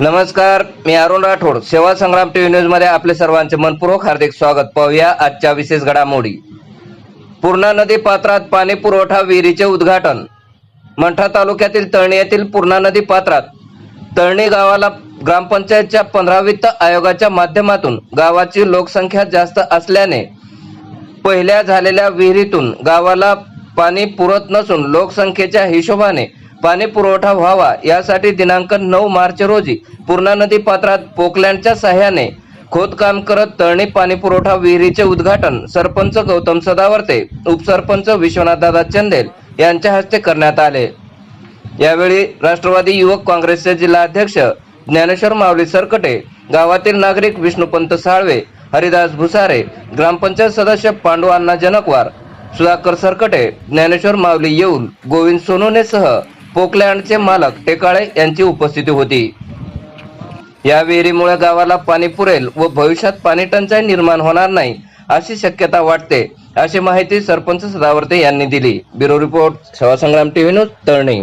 नमस्कार मी अरुण राठोड. सेवा संग्राम टीव्ही न्यूजमध्ये आपले सर्वांचे मनपूर्वक हार्दिक स्वागत. पाहूया आजच्या विशेष घडामोडी. पूर्णा नदी पात्रात पाणी पुरवठा विहिरीचे उद्घाटन. मंठा तालुक्यातील तळणी येथील पूर्णा नदी पात्रात तळणी गावाला ग्रामपंचायतच्या पंधरा वित्त आयोगाच्या माध्यमातून गावाची लोकसंख्या जास्त असल्याने पहिल्या झालेल्या विहिरीतून गावाला पाणी पुरत नसून लोकसंख्येच्या हिशोबाने पाणी पुरवठा व्हावा यासाठी दिनांक नऊ मार्च रोजी पूर्णा नदी पात्रात पोकलँडच्या सहाय्याने खोदकाम करत तळणी पाणी पुरवठा विहिरीचे उद्घाटन सरपंच गौतम सदावर्ते उपसरपंच विश्वनाथदादा चंदेल यांच्या हस्ते करण्यात आले. यावेळी राष्ट्रवादी युवक काँग्रेसचे जिल्हाध्यक्ष ज्ञानेश्वर माऊली सरकटे गावातील नागरिक विष्णुपंत साळवे हरिदास भुसारे ग्रामपंचायत सदस्य पांडू अण्णा जनकवार सुधाकर सरकटे ज्ञानेश्वर माऊली येऊल गोविंद सोनोनेसह पोकलँडचे मालक टेकाळे यांची उपस्थिती होती. या विहिरीमुळे गावाला पाणी पुरेल व भविष्यात पाणी टंचाई निर्माण होणार नाही अशी शक्यता वाटते अशी माहिती सरपंच सदावर्ते यांनी दिली. Bureau report Sevasangram TV news Talani.